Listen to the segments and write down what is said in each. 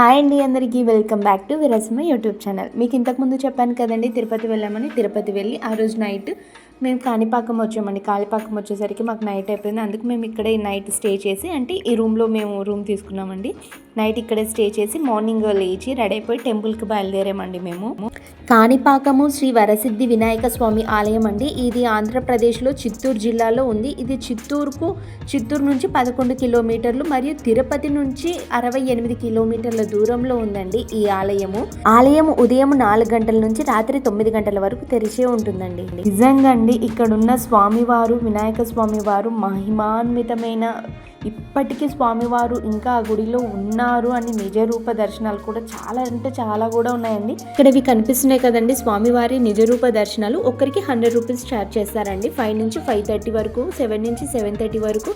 Hi అండి అందరికీ welcome back to విరస్మ యూట్యూబ్ ఛానల్. మీకు ఇంతకుముందు చెప్పాను కదండి తిరుపతి వెళ్ళామని తిరుపతి వెళ్ళి ఆ రోజు నైట్ మేము కాణిపాకం వచ్చామండి. కాణిపాకం వచ్చేసరికి మాకు నైట్ అయిపోయింది. అందుకు మేము ఇక్కడే నైట్ స్టే చేసి అంటే ఈ రూమ్లో మేము రూమ్ తీసుకున్నామండి. నైట్ ఇక్కడే స్టే చేసి మార్నింగ్ లేచి రెడీ అయిపోయి టెంపుల్కి బయలుదేరామండి మేము. కాణిపాకము శ్రీ వరసిద్ధి వినాయక స్వామి ఆలయం అండి. ఇది ఆంధ్రప్రదేశ్లో చిత్తూరు జిల్లాలో ఉంది. ఇది చిత్తూరుకు చిత్తూరు నుంచి పదకొండు కిలోమీటర్లు మరియు తిరుపతి నుంచి అరవై ఎనిమిది కిలోమీటర్ల దూరంలో ఉందండి ఈ ఆలయము. ఆలయం ఉదయం నాలుగు గంటల నుంచి రాత్రి తొమ్మిది గంటల వరకు తెరిచే ఉంటుందండి. నిజంగా అండి ఇక్కడున్న స్వామివారు వినాయక స్వామివారు మహిమాన్వితమైన ఇప్పటికీ స్వామివారు ఇంకా ఆ గుడిలో ఉన్నారు అని నిజ రూప దర్శనాలు కూడా చాలా అంటే చాలా కూడా ఉన్నాయండి. ఇక్కడ ఇవి కనిపిస్తున్నాయి కదండి. స్వామివారి నిజ రూప దర్శనాలు ఒకరికి హండ్రెడ్ రూపీస్ ఛార్జ్ చేస్తారండి. ఫైవ్ నుంచి ఫైవ్ థర్టీ వరకు సెవెన్ నుంచి సెవెన్ థర్టీ వరకు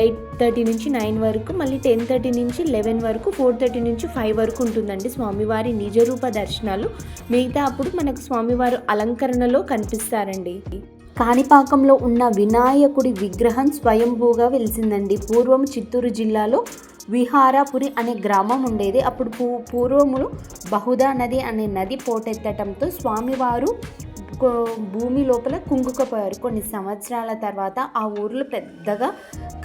ఎయిట్ థర్టీ నుంచి నైన్ వరకు మళ్ళీ టెన్ థర్టీ నుంచి లెవెన్ వరకు ఫోర్ థర్టీ నుంచి ఫైవ్ వరకు ఉంటుందండి స్వామివారి నిజ రూప దర్శనాలు. మిగతా అప్పుడు మనకు స్వామివారు అలంకరణలో కనిపిస్తారండి. కాణిపాకంలో ఉన్న వినాయకుడి విగ్రహం స్వయంభూగా వెలిసిందండి. పూర్వం చిత్తూరు జిల్లాలో విహారపురి అనే గ్రామం ఉండేది. అప్పుడు పూ పూర్వములు బహుదా నది అనే నది పోటెత్తటంతో స్వామివారు భూమి లోపల కుంగుకపోయారు. కొన్ని సంవత్సరాల తర్వాత ఆ ఊర్లో పెద్దగా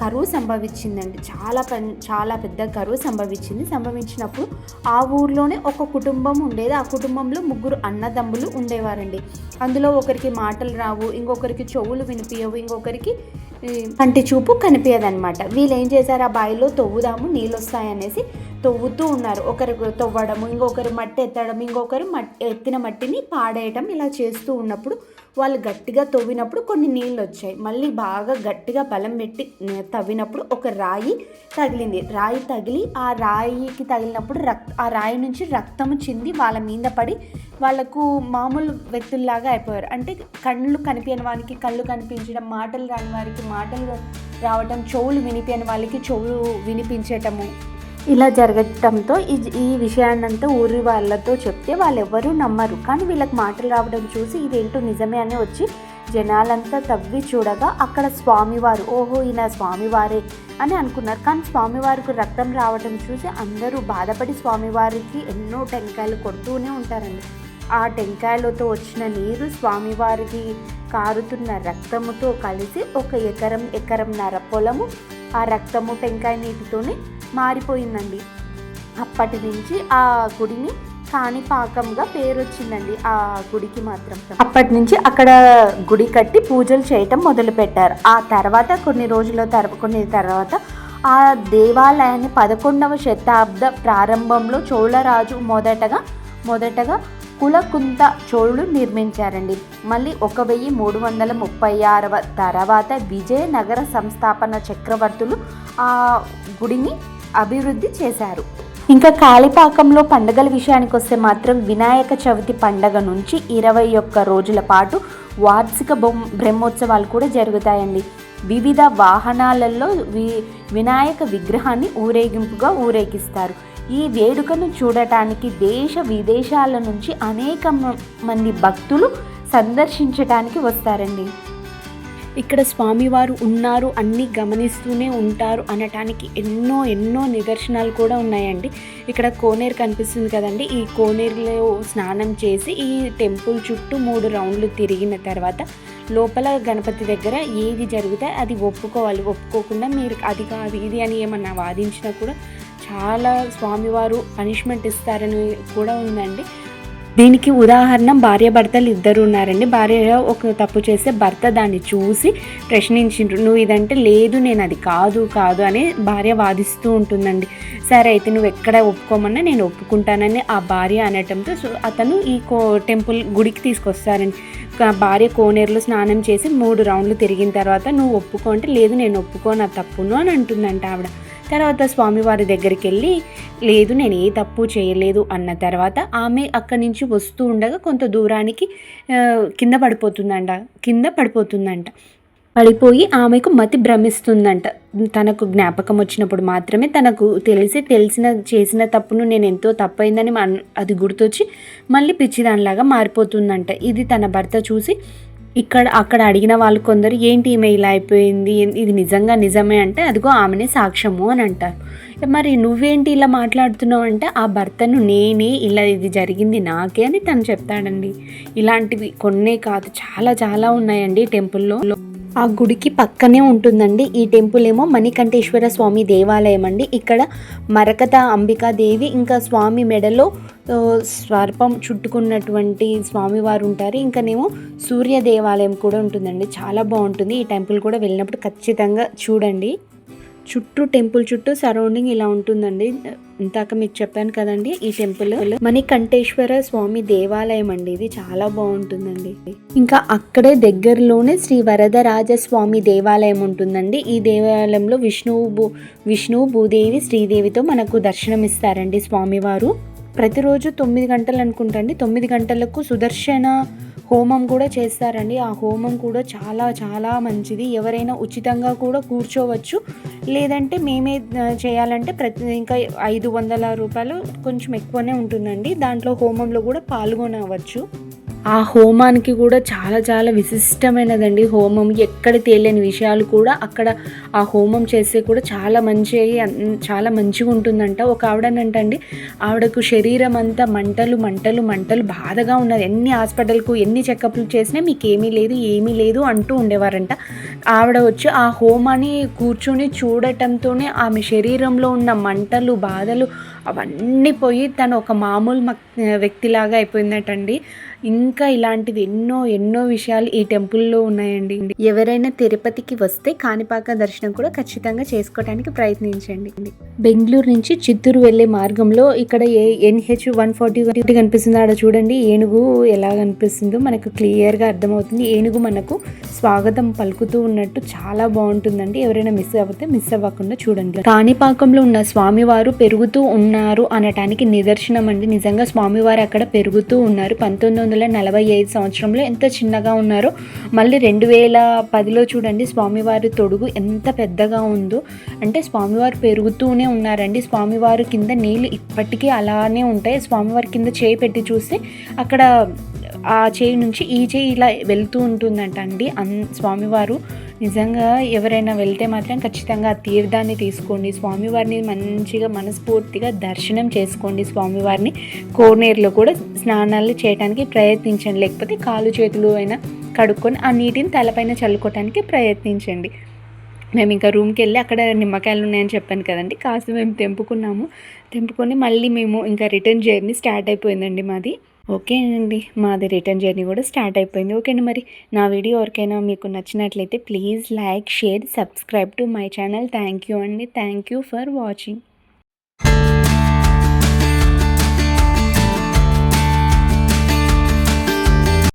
కరువు సంభవించిందండి. చాలా పన్ చాలా పెద్ద కరువు సంభవించింది. సంభవించినప్పుడు ఆ ఊర్లోనే ఒక కుటుంబం ఉండేది. ఆ కుటుంబంలో ముగ్గురు అన్నదమ్ములు ఉండేవారండి. అందులో ఒకరికి మాటలు రావు ఇంకొకరికి చెవులు వినిపించవు ఇంకొకరికి Hmm. కంటి చూపు కనిపించదనమాట వీళ్ళు ఏం చేశారు? ఆ బావిలో తవ్వుదాము నీళ్ళు వస్తాయనేసి తవ్వుతూ ఉన్నారు. ఒకరు తవ్వడము ఇంకొకరు మట్టి ఎత్తడం ఇంకొకరు మట్టి ఎత్తిన మట్టిని పాడేయటం ఇలా చేస్తూ ఉన్నప్పుడు వాళ్ళు గట్టిగా తవ్వినప్పుడు కొన్ని నీళ్ళు వచ్చాయి. మళ్ళీ బాగా గట్టిగా బలం పెట్టి తవ్వినప్పుడు ఒక రాయి తగిలింది. రాయి తగిలి ఆ రాయికి తగిలినప్పుడు రక్ ఆ రాయి నుంచి రక్తము చింది వాళ్ళ మీద పడి వాళ్ళకు మామూలు వ్యక్తుల్లాగా అయిపోయారు. అంటే కళ్ళు కనిపించని వారికి కళ్ళు కనిపించడం మాటలు రాని వారికి మాటలు రావటం చెవులు వినిపించని వాళ్ళకి చెవులు వినిపించటము ఇలా జరగటంతో ఈ ఈ విషయాన్నంతా ఊరి వాళ్ళతో చెప్తే వాళ్ళు ఎవరూ నమ్మరు. కానీ వీళ్ళకి మాటలు రావడం చూసి ఇదేంటో నిజమే అని వచ్చి జనాలంతా తవ్వి చూడగా అక్కడ స్వామివారు ఓహో ఈయన స్వామివారే అని అనుకున్నారు. కానీ స్వామివారికి రక్తం రావడం చూసి అందరూ బాధపడి స్వామివారికి ఎన్నో టెంకాయలు కొడుతూనే ఉంటారండి. ఆ టెంకాయలతో వచ్చిన నీరు స్వామివారికి కారుతున్న రక్తముతో కలిసి ఒక ఎకరం ఎకరంన్నర పొలము ఆ రక్తము టెంకాయ నీటితోనే మారిపోయిందండి. అప్పటి నుంచి ఆ గుడిని కాణిపాకంగా పేరు వచ్చిందండి ఆ గుడికి మాత్రం. అప్పటి నుంచి అక్కడ గుడి కట్టి పూజలు చేయటం మొదలుపెట్టారు. ఆ తర్వాత కొన్ని రోజుల తర్వాత కొన్ని తర్వాత ఆ దేవాలయాన్ని పదకొండవ శతాబ్ద ప్రారంభంలో చోళరాజు మొదటగా మొదటగా కులకుంత చోళులు నిర్మించారండి. మళ్ళీ ఒక వెయ్యి మూడు వందల ముప్పై ఆరవ తర్వాత విజయనగర సంస్థాపన చక్రవర్తులు ఆ గుడిని అభివృద్ధి చేశారు. ఇంకా కాళిపాకంలో పండగల విషయానికి వస్తే మాత్రం వినాయక చవితి పండగ నుంచి ఇరవై ఒక్క రోజుల పాటు వార్షిక బొమ్ బ్రహ్మోత్సవాలు కూడా జరుగుతాయండి. వివిధ వాహనాలలో వి వినాయక విగ్రహాన్ని ఊరేగింపుగా ఊరేగిస్తారు. ఈ వేడుకను చూడటానికి దేశ విదేశాల నుంచి అనేక మంది భక్తులు సందర్శించటానికి వస్తారండి. ఇక్కడ స్వామివారు ఉన్నారు అన్నీ గమనిస్తూనే ఉంటారు అనటానికి ఎన్నో ఎన్నో నిదర్శనాలు కూడా ఉన్నాయండి. ఇక్కడ కోనేరు కనిపిస్తుంది కదండి. ఈ కోనేరులో స్నానం చేసి ఈ టెంపుల్ చుట్టూ మూడు రౌండ్లు తిరిగిన తర్వాత లోపల గణపతి దగ్గర ఏది జరిగితే అది ఒప్పుకోవాలి. ఒప్పుకోకుండా మీరు అది కాదు ఇది అని ఏమన్నా వాదించినా కూడా చాలా స్వామివారు పనిష్మెంట్ ఇస్తారని కూడా ఉందండి. దీనికి ఉదాహరణ భార్యాభర్తలు ఇద్దరు ఉన్నారండి. భార్య ఒక తప్పు చేస్తే భర్త దాన్ని చూసి ప్రశ్నించిండ్రు. నువ్వు ఇదంటే లేదు నేను అది కాదు కాదు అని భార్య వాదిస్తూ ఉంటుందండి. సరే అయితే నువ్వు ఎక్కడ ఒప్పుకోమన్నా నేను ఒప్పుకుంటానని ఆ భార్య అనటంతో సో అతను ఈ కో టెంపుల్ గుడికి తీసుకొస్తారండి. భార్య కోనేరులో స్నానం చేసి మూడు రౌండ్లు తిరిగిన తర్వాత నువ్వు ఒప్పుకో అంటే లేదు నేను ఒప్పుకోను ఆ తప్పును అని అంటుందంట ఆవిడ. తర్వాత స్వామివారి దగ్గరికి వెళ్ళి లేదు నేను ఏ తప్పు చేయలేదు అన్న తర్వాత ఆమె అక్కడి నుంచి వస్తూ ఉండగా కొంత దూరానికి కింద పడిపోతుందంట కింద పడిపోతుందంట. పడిపోయి ఆమెకు మతి భ్రమిస్తుందంట. తనకు జ్ఞాపకం వచ్చినప్పుడు మాత్రమే తనకు తెలిసి తెలిసిన చేసిన తప్పును నేను ఎంతో తప్పైందని అది గుర్తొచ్చి మళ్ళీ పిచ్చిదానిలాగా మారిపోతుందంట. ఇది తన భర్త చూసి ఇక్కడ అక్కడ అడిగిన వాళ్ళు కొందరు ఏంటి ఈమె ఇలా అయిపోయింది? ఇది నిజంగా నిజమే? అంటే అదిగో ఆమెనే సాక్ష్యము అని అంటారు. మరి నువ్వేంటి ఇలా మాట్లాడుతున్నావు అంటే ఆ భర్తను నేనే ఇలా ఇది జరిగింది నాకే అని తను చెప్తాడండి. ఇలాంటివి కొన్నే కాదు చాలా చాలా ఉన్నాయండి టెంపుల్లో. ఆ గుడికి పక్కనే ఉంటుందండి. ఈ టెంపుల్ ఏమో మణికంఠేశ్వర స్వామి దేవాలయం అండి. ఇక్కడ మరకత అంబికాదేవి ఇంకా స్వామి మెడలో స్వర్పం చుట్టుకున్నటువంటి స్వామివారు ఉంటారు. ఇంకానేమో సూర్య దేవాలయం కూడా ఉంటుందండి. చాలా బాగుంటుంది. ఈ టెంపుల్ కూడా వెళ్ళినప్పుడు ఖచ్చితంగా చూడండి. చుట్టూ టెంపుల్ చుట్టూ సరౌండింగ్ ఇలా ఉంటుందండి. ఇంతాక మీకు చెప్పాను కదండి ఈ టెంపుల్ మణికంఠేశ్వర స్వామి దేవాలయం అండి. ఇది చాలా బాగుంటుందండి. ఇంకా అక్కడే దగ్గరలోనే శ్రీ వరదరాజ స్వామి దేవాలయం ఉంటుందండి. ఈ దేవాలయంలో విష్ణువు భూ విష్ణువు భూదేవి శ్రీదేవితో మనకు దర్శనమిస్తారండి స్వామివారు. ప్రతిరోజు తొమ్మిది గంటలు అనుకుంటండి తొమ్మిది గంటలకు సుదర్శన హోమం కూడా చేస్తారండి. ఆ హోమం కూడా చాలా చాలా మంచిది. ఎవరైనా ఉచితంగా కూడా కూర్చోవచ్చు. లేదంటే మేమే చేయాలంటే ప్రతి ఇంకా ఐదు వందల రూపాయలు కొంచెం ఎక్కువనే ఉంటుందండి. దాంట్లో హోమంలో కూడా పాల్గొనవచ్చు. ఆ హోమానికి కూడా చాలా చాలా విశిష్టమైనదండి. హోమం ఎక్కడ తేలియని విషయాలు కూడా అక్కడ ఆ హోమం చేస్తే కూడా చాలా మంచి చాలా మంచిగా ఉంటుందంట. ఒక ఆవిడనంటండి ఆవిడకు శరీరం అంతా మంటలు మంటలు మంటలు బాధగా ఉన్నది. ఎన్ని హాస్పిటల్కు ఎన్ని చెకప్లు చేసినా మీకు ఏమీ లేదు ఏమీ లేదు అంటూ ఉండేవారంట. ఆవిడ వచ్చి ఆ హోమాన్ని కూర్చొని చూడటంతోనే ఆమె శరీరంలో ఉన్న మంటలు బాధలు అవన్నీ పోయి తను ఒక మామూలు మక్- వ్యక్తిలాగా అయిపోయిందటండి. ఇంకా ఇలాంటివి ఎన్నో ఎన్నో విషయాలు ఈ టెంపుల్లో ఉన్నాయండి. ఎవరైనా తిరుపతికి వస్తే కాణిపాక దర్శనం కూడా ఖచ్చితంగా చేసుకోవడానికి ప్రయత్నించండి. బెంగళూరు నుంచి చిత్తూరు వెళ్ళే మార్గంలో ఇక్కడ ఏ ఎన్హెచ్ వన్ ఫార్టీ కనిపిస్తుంది. ఆడ చూడండి ఏనుగు ఎలా కనిపిస్తుందో మనకు క్లియర్గా అర్థమవుతుంది. ఏనుగు మనకు స్వాగతం పలుకుతూ ఉన్నట్టు చాలా బాగుంటుందండి. ఎవరైనా మిస్ అవ్వతే మిస్ అవ్వకుండా చూడండి. కాణిపాకంలో ఉన్న స్వామివారు పెరుగుతూ ఉన్నారు అనటానికి నిదర్శనం అండి. నిజంగా స్వామివారు అక్కడ పెరుగుతూ ఉన్నారు. పంతొమ్మిది వందల నలభై ఐదు సంవత్సరంలో ఎంత చిన్నగా ఉన్నారో మళ్ళీ రెండు వేల పదిలో చూడండి స్వామివారి తొడుగు ఎంత పెద్దగా ఉందో. అంటే స్వామివారు పెరుగుతూనే ఉన్నారండి. స్వామివారు కింద నీళ్ళు ఇప్పటికీ అలానే ఉంటాయి. స్వామివారి కింద చేయి పెట్టి చూస్తే అక్కడ ఆ చేయి నుంచి ఈ చేయి ఇలా వెళ్తూ ఉంటుందంట అండి అన్ స్వామివారు నిజంగా ఎవరైనా వెళ్తే మాత్రం ఖచ్చితంగా ఆ తీర్థాన్ని తీసుకోండి. స్వామివారిని మంచిగా మనస్ఫూర్తిగా దర్శనం చేసుకోండి. స్వామివారిని కోనేరులో కూడా స్నానాలు చేయడానికి ప్రయత్నించండి. లేకపోతే కాలు చేతులు అయినా కడుక్కొని ఆ నీటిని తలపైన చల్లుకోవటానికి ప్రయత్నించండి. మేము ఇంకా రూమ్కి వెళ్ళి అక్కడ నిమ్మకాయలు ఉన్నాయని చెప్పాను కదండి. కాస్త మేము తెంపుకున్నాము. తెంపుకొని మళ్ళీ మేము ఇంకా రిటర్న్ జర్నీ స్టార్ట్ అయిపోయిందండి మాది. ఓకే అండి మాది రిటర్న్ జర్నీ కూడా స్టార్ట్ అయిపోయింది. ఓకే అండి మరి నా వీడియో ఎవరికైనా మీకు నచ్చినట్లయితే please like share subscribe to my channel. Thank you అండి థ్యాంక్ యూ ఫర్ వాచింగ్.